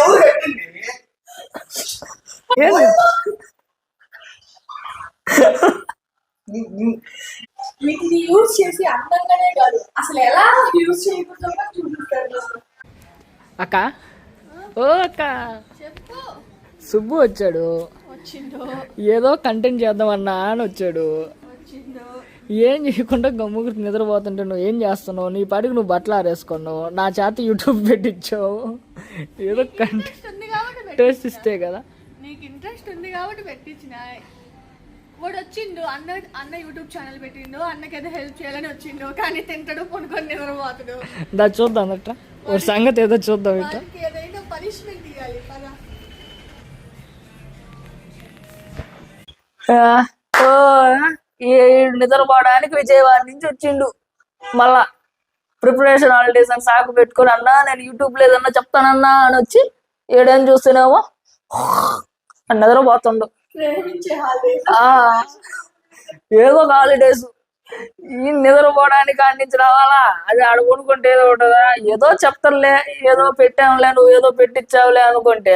ఎవరు కట్టింది వీటిని యూజ్ చేసి అందంగానే కాదు అసలు ఎలా యూజ్ చేయకుండా చూపిస్తారు అక్క? ఓ అక్క. చెప్పు సుబ్బు వచ్చాడు. ఏదో కంటెంట్ చేద్దాం అన్నా అని వచ్చాడు. ఏం చేయకుండా గమ్ముకు నిద్రపోతుంటే నువ్వు ఏం చేస్తున్నావు? నీ పాటికి నువ్వు బట్టలు ఆరేసుకున్నావు. నా చేత యూట్యూబ్ పెట్టించావు. ఏదో టేస్ట్ ఇస్తే కదా. నీకు ఇంట్రెస్ట్ ఉంది కాబట్టి పెట్టించిన. వాడు వచ్చిండు అన్న అన్న యూట్యూబ్ ఛానల్ పెట్టిండు అన్నకి ఏదో హెల్ప్ చేయాలని వచ్చిండు కానీ తింటాడు కొనుక్కొని నిద్రపోతాడు. దా చూద్దాం అట్ట. ఒక సంగతి ఏదో చూద్దాం ఏదైనా పనిష్మెంట్ ఇవ్వాలి పదా. నిద్రపోవడానికి విజయవాడ నుంచి వచ్చిండు. మళ్ళా ప్రిపరేషన్ హాలిడేస్ అని సాకు పెట్టుకొని అన్నా నేను యూట్యూబ్లో ఏదన్నా చెప్తానన్నా అని వచ్చి ఏడేం చూస్తేనేమో అని నిద్రపోతుండు. ఏదో హాలిడేస్. ఈ నిద్రపోవడానికి నుంచి రావాలా? అది ఆడ కొనుక్కుంటే ఏదో ఉంటుందా? ఏదో చెప్తారులే ఏదో పెట్టాంలే నువ్వు ఏదో పెట్టించావులే అనుకుంటే.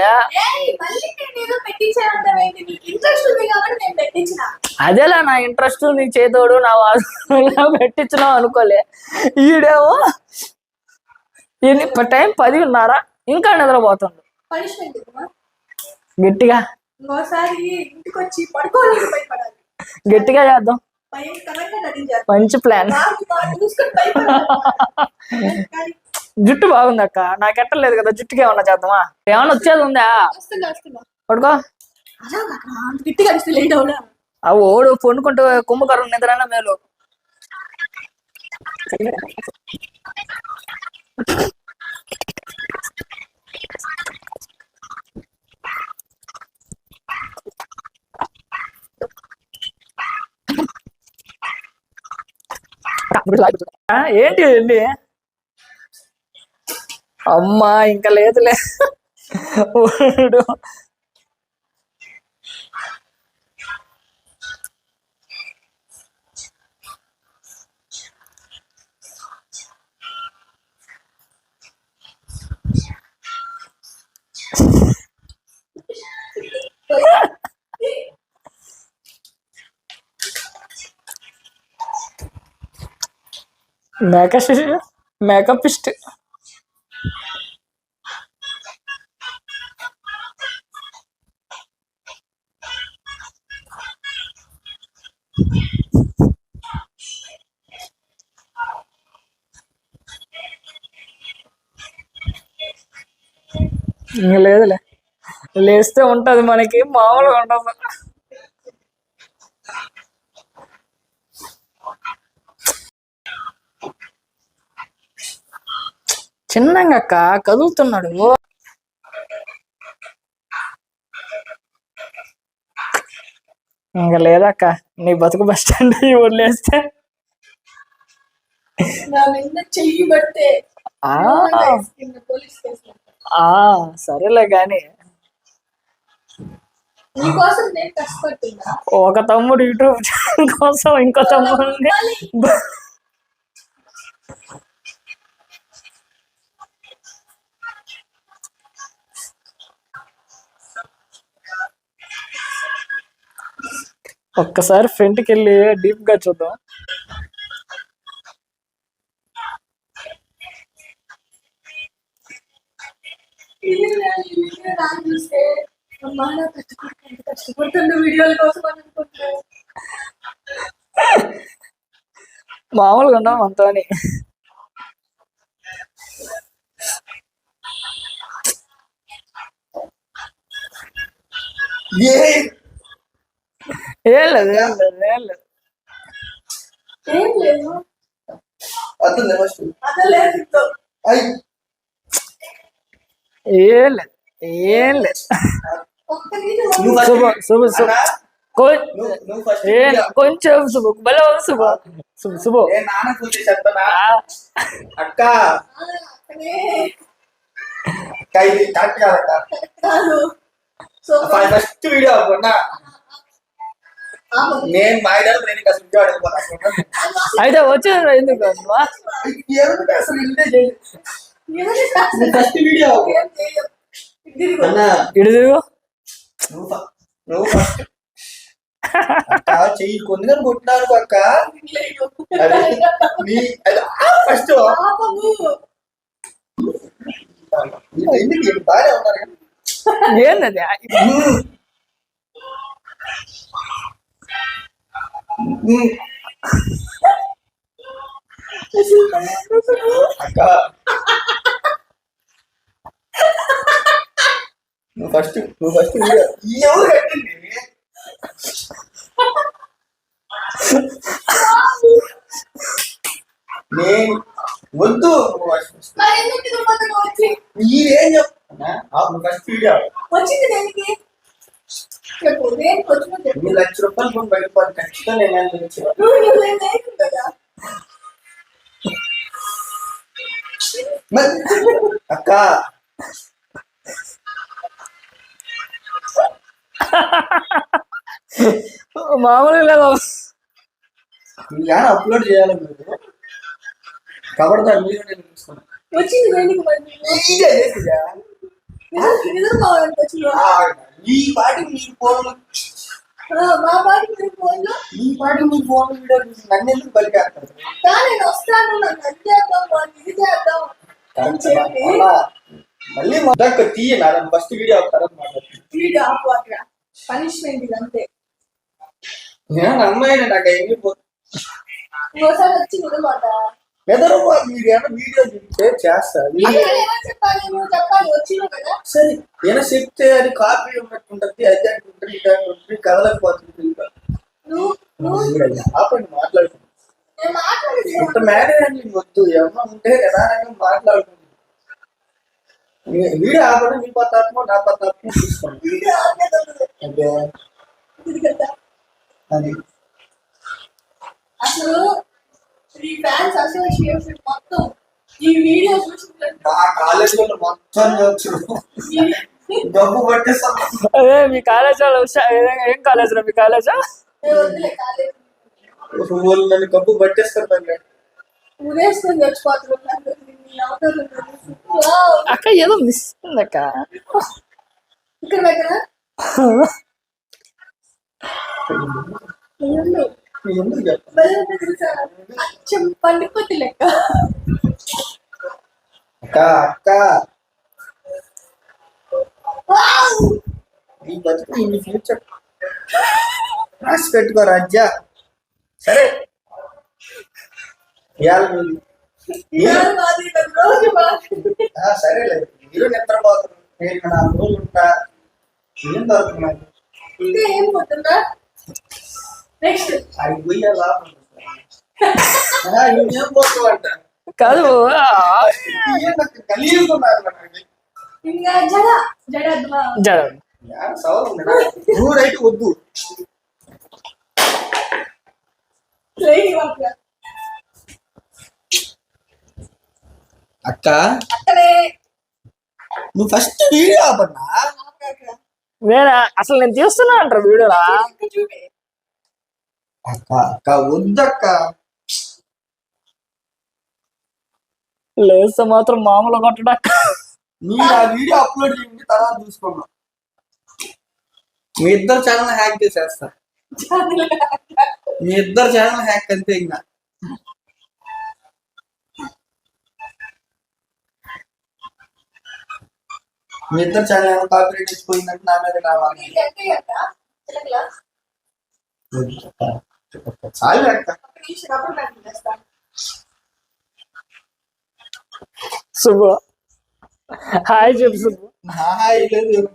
అదేలా నా ఇంట్రెస్ట్ నీ చేతోడు నా వాసన పెట్టించినావు అనుకోలే. ఈడేమో ఎన్ని టైం పది ఉన్నారా ఇంకా నిద్రపోతుండు. గట్టిగా. గట్టిగా చేద్దాం. మంచి ప్లాన్. జుట్టు బాగుంది అక్క నాకెట్టలేదు కదా జుట్టుకి ఏమన్నా చేద్దామా? ఏమన్నా వచ్చేది ఉందా? పడుకో. ఆ ఓడు పొండుకుంటూ కుంభకరం నిద్రైనా మేలు ఆ, ఏంటి ఏంటి అమ్మా ఇంకా లేదులే. ఓడు మేకప్ మేకప్ ఇస్ట్ ఇంకా లేదులే లేస్తే ఉంటది మనకి మామూలుగా ఉండదు చిన్నగా అక్క కదులుతున్నాడు. ఇంకా లేదక్క నీ బతుకు బస్ స్టాండ్ వదిలేస్తే. సరేలే గాని. కష్టపడుతున్నా ఒక తమ్ముడు యూట్యూబ్ ఛానల్ కోసం ఇంకో తమ్ముడిని ఒక్కసారి ఫ్రంట్కి వెళ్ళి డీప్గా చూద్దాం. మామూలుగా ఉన్నాం అంతా అని ఏ లేదు ఏం లేదు ఏం లేదు ఏం లేదు వద్దు ఫస్ట్ అదే లేదు. అయ్యి ఏం లేదు లేదు శుభ శుభ శుభ. కొంచెం శుభ బల శుభ. శుభ శుభ. అక్క. కరెక్ట్ కాదక్క. ఫస్ట్ వీడియో అన్నా నేను మా ఇద్దరు అయితే వచ్చేది ఎందుకు ఫస్ట్ వీడియో తిరుగు. నువ్వు ఫస్ట్ చెయ్యి కొట్టినాను అక్క. ఫస్ట్ ఎందుకు బాగానే ఉన్నారు? కదా? ఏంటది. అక్క నువ్వు ఫస్ట్ నువ్వు ఫస్ట్ ఎవరు కట్టింది నేను వద్దు మీరేం చెప్తున్నా ఫస్ట్ వీడియో వచ్చింది దేనికి? లక్ష రూపాయలు బయటపడి ఖచ్చితంగా నేను అక్క. మామూలుగా లేదు. అప్లోడ్ చేయాలి మీరు? కాబట్టి నేను తీసుకున్నాను వచ్చింది మరి ఈ పాటికి మీ ఫోన్ ఆ, మా బాడీ మీరు ఫోన్లో ఈ పాటికి మీ ఫోన్ వీడియో నన్ను ఎందుకు బలికేస్తారు? నేను వస్తాను నన్ను అది చేద్దాం వాడిని ఇది చేద్దాం అని చెప్పి మళ్ళీ మొదక్క తీయ నా ఫస్ట్ వీడియో తర్వాత మాట్లాడుతుంది వీడు ఆపు అక్కడ. పనిష్మెంట్ ఇది అంతే. నేను అమ్మాయిని నాకు ఏమి ఇంకోసారి వచ్చి నిలబడ్డ ఎదరు మీరు ఏమైనా వీడియో చూస్తే చేస్తారు సరే ఏమైనా చెప్తే అది కాపీ ఉన్నట్టుంటది అది అంటుంటుంది ఇది అంటుంటుంది కదలకపోతుంది ఆపండి మాట్లాడేది ఇంత మేనేజ్ అని వద్దు ఏమన్నా ఉంటే నిదానంగా మాట్లాడుతుంది వీడియో ఆపడం మీ పత్తాత్మ నా పత్తాత్మ. అదే. అది. అసలు ఈ ఫ్యాన్స్ అసోసియేషన్ మొత్తం ఈ వీడియో చూసుకుంటే మా కాలేజీలో మొత్తం వచ్చు డబ్బు పట్టేస్తాం అదే మీ కాలేజ్ ఏ- ఏం కాలేజ్? రా మీ కాలేజా. వాళ్ళు నన్ను కప్పు పట్టేస్తారు ఉరేసుకొని చూసి. అక్క ఏదో మిస్ ఉంది అక్క ఇక్కడ అచ్చం లెక్క. అక్క అక్క. ఈ బతుకు ఫ్యూచర్ రాసి పెట్టుకో రాజ్యా. సరే. ఇవాళ నువ్వు- ఇవాళ మాది రేపు రోజు మాది. ఆ, సరేలే. మీరు నిద్రపోతారు. నేను నాలుగు రోజులు ఉంటా. ఏం దొరుకుతున్నాయి ఏం పోతుందా? నెక్స్ట్ కాదు ఇంకా జడ జడ రైట్ వద్దు. అక్క. అక్కడే. నువ్వు ఫస్ట్ వీడియో ఆపన్నా. నేను? అసలు నేను తీస్తున్నా అంటారు వీడియోలా. అక్క అక్క వద్దక్క. లేస్తే మాత్రం మామూలు కొట్టడా మీరు ఆ వీడియో అప్లోడ్ చేయండి తర్వాత చూసుకున్నాం మీ ఇద్దరు ఛానల్ హ్యాక్ చేసేస్తా. మీ ఇద్దరు ఛానల్ హ్యాక్ అంతే ఇంకా. మీ ఇద్దరు ఛానల్ కాపీరైట్ ఇచ్చిపోయిందంటే నా మీద కావాలి చాలు. శుభు హాయ్ చెప్పు శుభు లేదు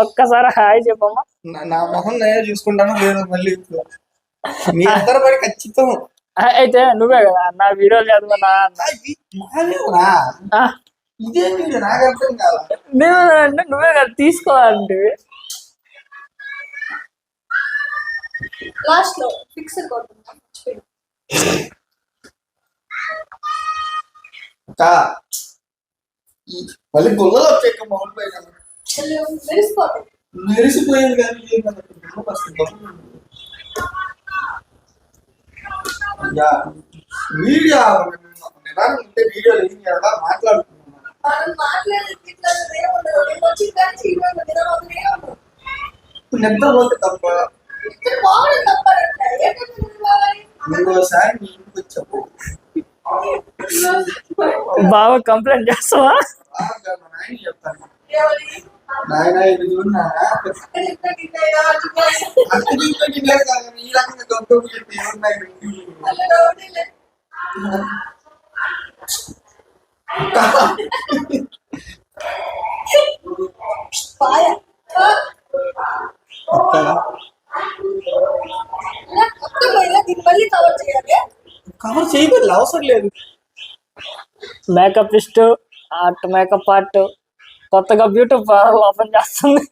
ఒక్కసారి హాయ్ చెప్పమ్మా. నా- నా మొహం నేనే చూసుకుంటాను లేదు మళ్ళీ. మీ ఇద్దరు పడి ఖచ్చితం. అయితే నువ్వే కదా నా వీడియోలు చదువునా అన్న. ఆ, ఇది మాదేవురా? ఆ, ఇదే వీడియో? నాకు అర్థం కాదు నువ్వే కదా తీసుకోవాలంటే. లాస్ట్లో ఫిక్సర్ కొడుతున్నా ఈ మళ్ళీ గుల్లలు వచ్చాక మొహం పైన మెరిసిపోయింది కానీ ఏమన్నా గుల్ల వస్తుంది. యా, వీడియో నేను నిదానం ఉంటే వీడియోలు ఏం చేయాలా? మాట్లాడుతున్నాం మనం నిద్ర పోతే తప్ప బావ కంప్లైంట్ చేస్తావా చెప్తాను పాయ. కవర్ చేయాలి కవర్ చేయబడి అవసరం లేదు. Makeup is art makeup art కొత్తగా బ్యూటీ పార్లర్ ఓపెన్ చేస్తుంది.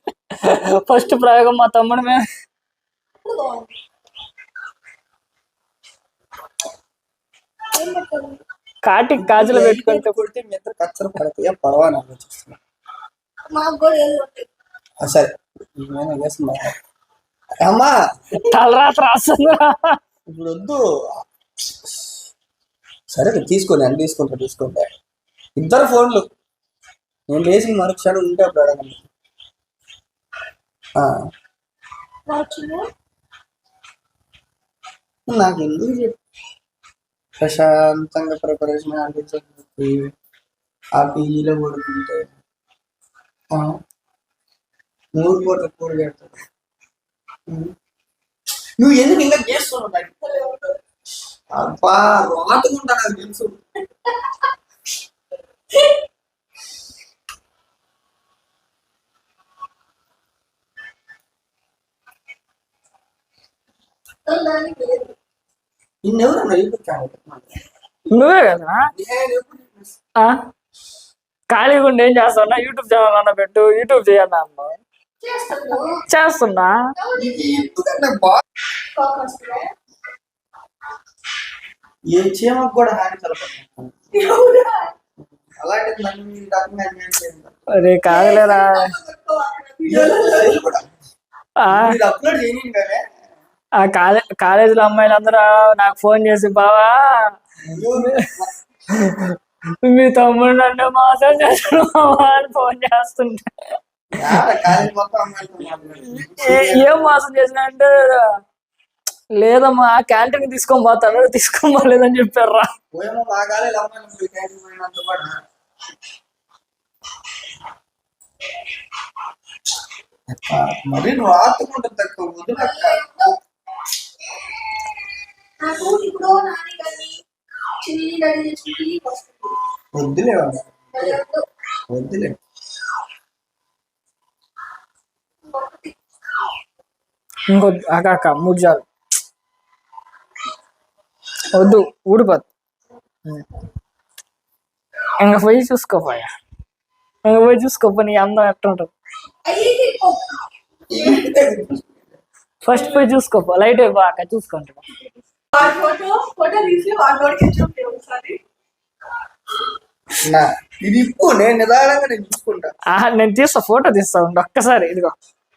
ఫస్ట్ ప్రయోగం మా తమ్ముడు పెట్టాలి? కాటికి గాజులు పెట్టుకుంటే కొడితే మీ ఇద్దరు పడతాయా? ఆలోచిస్తున్నా. సరే. అమ్మా తలరాత రాస్తుంది? ఇప్పుడు వద్దు సరే తీసుకోండి అని తీసుకుంటా తీసుకుంటా. ఇద్దరు ఫోన్లు. నేను లేచిన మరుక్షణం ఉంటే అప్పుడు అడగండి. నాకు ఎందుకు చెప్పు? ప్రశాంతంగా ప్రిపరేషన్ అనిపించకపోతే ఆ పీజీలో ఆ, మూడు పూట కూర పెడతాడు. నువ్వు ఎందుకు ఇంకా చేస్తున్నావు అబ్బా నాకు తెలుసు నువ్వే కదా? ఖాళీగా ఉండి ఏం చేస్తావు? యూట్యూబ్ ఛానల్ అన్న పెట్టు యూట్యూబ్ చేయన్నా అన్న చేస్తాను చేస్తున్నా. ఏ చీమకు కూడా హాని. అరే కాదులేరా. కాలేజీలో అమ్మాయిలందరూ నాకు ఫోన్ చేసి బావా మీ తమ్ముడు నన్ను మోసం చేస్తాడు మావా" అని ఫోన్ చేస్తుంటే. ఏ- మోసం చేసిన అంటే లేదమ్మా క్యాంటీన్ తీసుకొని పోతాను తీసుకొని పోలేదని చెప్పారా? మీరు నువ్వు ఆతుకుంటుంది తక్కువ వదిలక్క నాకు ఇప్పుడు నాని కానీ చిల్లి రెడీ చేసుకుంటే వస్తుంది వద్దులే వాడు. మరి వద్దు. వద్దులే ఒకటి. ఇంకో అక్క మూడు చాలు. వద్దు ఊడిపోద్దు ఇంక పోయి చూసుకోపోయా ఇంక పోయి చూసుకోపో నీ అందం అయ్యింది ఫస్ట్ పోయి చూసుకోపో లైట్ అయిపోయాక చూసుకుంటా. నేను తీస్తా ఫోటో తీస్తా ఉండు ఒక్కసారి ఇదిగో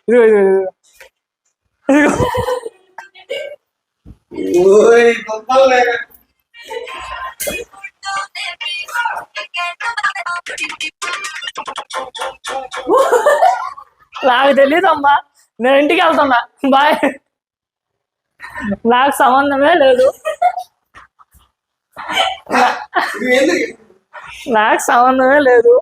ఇదిగో ఇదిగో ఇదిగో ఇదిగో ఓయ్ గొప్పలు లేక. నాకు తెలియదు అమ్మా. నేను ఇంటికి వెళ్తున్నా. బాయ్. నాకు సంబంధమే లేదు. నాకు సంబంధమే లేదు.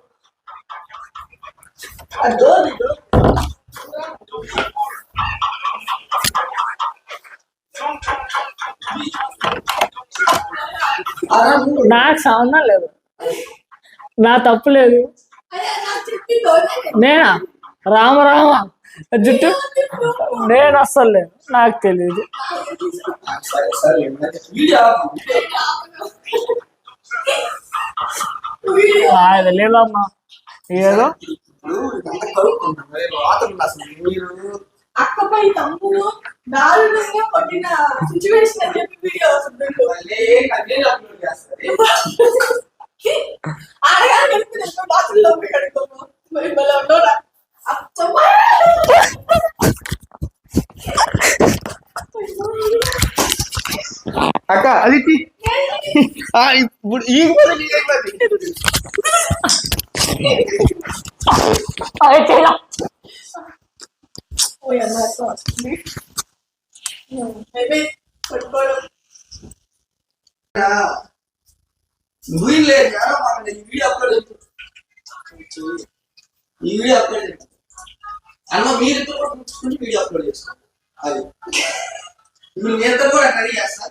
నాకు సంబంధం లేదు. నా తప్పు లేదు. నేనా? రామ రామ. జుట్టు? నేను అస్సలు లేదు. నాకు తెలియదు సరే లేదమ్మా ఏదో? అక్కపై తమ్ముడు దారుణంగా కొట్టిన సిచ్యువేషన్ అని చెప్పి వీడియో వస్తుంది అక్క అది ఇప్పుడు పోయాక వస్తుంది అయితే పెట్టుకోవడం నువ్వు లేక మన ఈ వీడియో అప్లోడ్ ఈ వీడియో అప్లోడ్ అన్న మీరు వీడియో అప్లోడ్ చేసుకోండి అది ఇప్పుడు నేను కూడా ట్రై చేస్తా